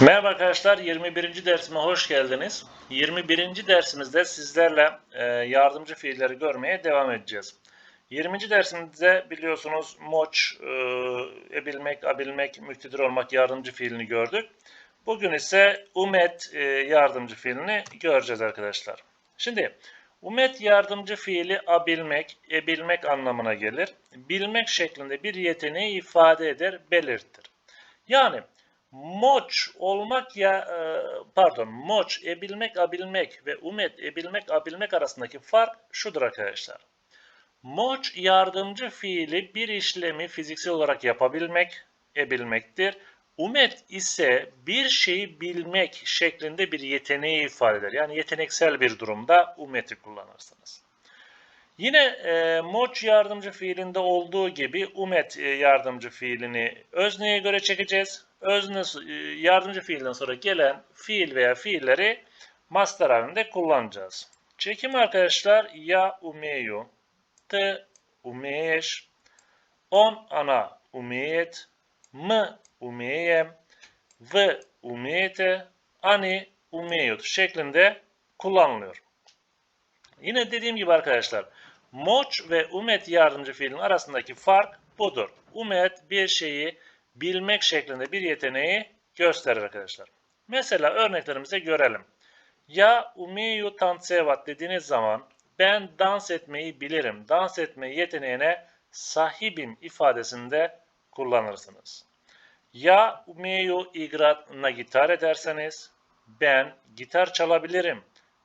Merhaba arkadaşlar, 21. dersime hoş geldiniz. 21. dersimizde sizlerle e, yardımcı fiilleri görmeye devam edeceğiz. 20. dersimizde biliyorsunuz moç, e, ebilmek, abilmek, müktedir olmak yardımcı fiilini gördük. Bugün ise umet e, yardımcı fiilini göreceğiz arkadaşlar. Şimdi umet yardımcı fiili abilmek, ebilmek anlamına gelir. Bilmek şeklinde bir yeteneği ifade eder, belirtir. Yani moç olmak ya e, pardon moç ebilmek abilmek ve umet ebilmek abilmek arasındaki fark şudur arkadaşlar. Moç yardımcı fiili bir işlemi fiziksel olarak yapabilmek, ebilmektir. Umet ise bir şeyi bilmek şeklinde bir yeteneği ifade eder. Yani yeteneksel bir durumda umeti kullanırsınız. Yine e, moç yardımcı fiilinde olduğu gibi umet e, yardımcı fiilini özneye göre çekeceğiz. Özne e, yardımcı fiilden sonra gelen fiil veya fiilleri master halinde kullanacağız. Çekim arkadaşlar ya umeyu, t umeyeş, on ana umeyet, m umeyem, v umeyete, ani umeyut şeklinde kullanılıyor. Yine dediğim gibi arkadaşlar moç ve umet yardımcı fiilin arasındaki fark budur. Umet bir şeyi bilmek şeklinde bir yeteneği gösterir arkadaşlar. Mesela örneklerimize görelim. Ya umiyu tansevat dediğiniz zaman ben dans etmeyi bilirim, dans etme yeteneğine sahibim ifadesinde kullanırsınız. Ya umiyu igrat na gitar ederseniz ben gitar çalabilirim,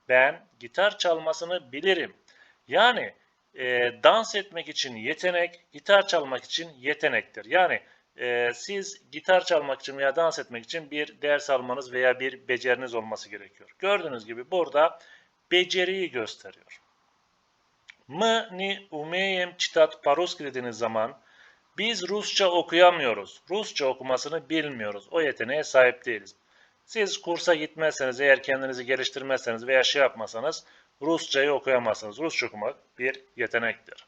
ben gitar çalmasını bilirim. Yani e, dans etmek için yetenek, gitar çalmak için yetenektir. Yani e, siz gitar çalmak için veya dans etmek için bir ders almanız veya bir beceriniz olması gerekiyor. Gördüğünüz gibi burada beceriyi gösteriyor. Mı ni umeyem çitat paruski dediğiniz zaman biz Rusça okuyamıyoruz. Rusça okumasını bilmiyoruz. O yeteneğe sahip değiliz. Siz kursa gitmezseniz, eğer kendinizi geliştirmezseniz veya şey yapmasanız Rusçayı okuyamazsınız. Rusça okumak bir yetenektir.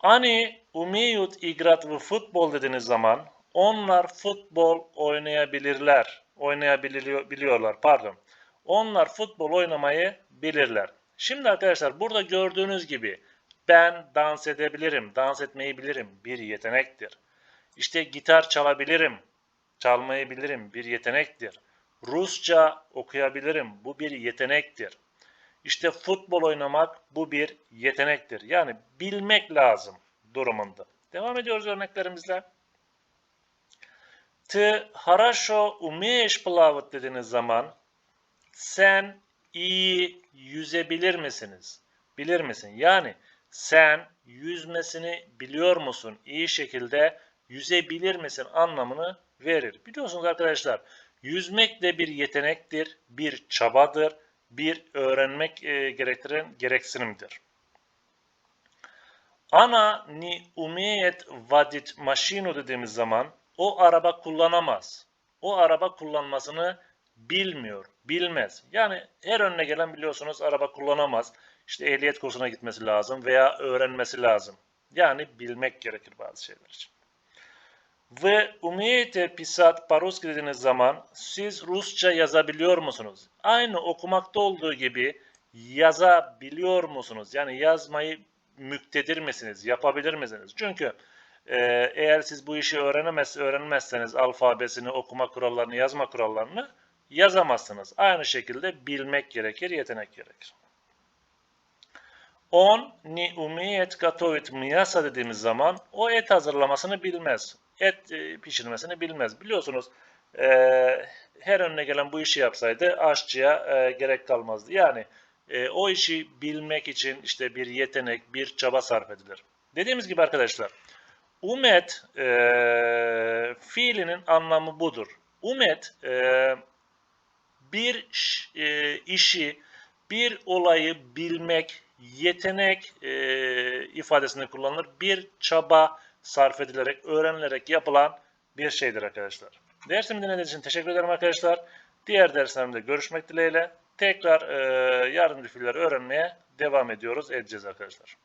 Ani umiyut igrat ve futbol dediğiniz zaman onlar futbol oynayabilirler. Oynayabiliyorlar pardon. Onlar futbol oynamayı bilirler. Şimdi arkadaşlar burada gördüğünüz gibi ben dans edebilirim, dans etmeyi bilirim bir yetenektir. İşte gitar çalabilirim, çalmayı bilirim bir yetenektir. Rusça okuyabilirim bu bir yetenektir. İşte futbol oynamak bu bir yetenektir. Yani bilmek lazım durumunda. Devam ediyoruz örneklerimizle. Ty хорошо умеешь плавать dediğiniz zaman sen iyi yüzebilir misiniz? Bilir misin? Yani sen yüzmesini biliyor musun? İyi şekilde yüzebilir misin anlamını verir. Biliyorsunuz arkadaşlar yüzmek de bir yetenektir, bir çabadır bir öğrenmek e, gerektiren gereksinimdir. Ana ni umiyet vadit maşinu dediğimiz zaman o araba kullanamaz. O araba kullanmasını bilmiyor, bilmez. Yani her önüne gelen biliyorsunuz araba kullanamaz. İşte ehliyet kursuna gitmesi lazım veya öğrenmesi lazım. Yani bilmek gerekir bazı şeyler için. Ve umiyete pisat paruski dediğiniz zaman siz Rusça yazabiliyor musunuz? Aynı okumakta olduğu gibi yazabiliyor musunuz? Yani yazmayı müktedir misiniz? Yapabilir misiniz? Çünkü e, eğer siz bu işi öğrenemez, öğrenmezseniz alfabesini, okuma kurallarını, yazma kurallarını yazamazsınız. Aynı şekilde bilmek gerekir, yetenek gerekir. On ni umiyet gatovit miyasa dediğimiz zaman o et hazırlamasını bilmez et e, pişirmesini bilmez. Biliyorsunuz e, her önüne gelen bu işi yapsaydı aşçıya e, gerek kalmazdı. Yani e, o işi bilmek için işte bir yetenek, bir çaba sarf edilir. Dediğimiz gibi arkadaşlar, umet e, fiilinin anlamı budur. Umet e, bir e, işi, bir olayı bilmek, yetenek e, ifadesini kullanılır. Bir çaba, sarf edilerek, öğrenilerek yapılan bir şeydir arkadaşlar. Dersimi dinlediğiniz için teşekkür ederim arkadaşlar. Diğer derslerimde görüşmek dileğiyle tekrar e, yardımcı fiiller öğrenmeye devam ediyoruz, edeceğiz arkadaşlar.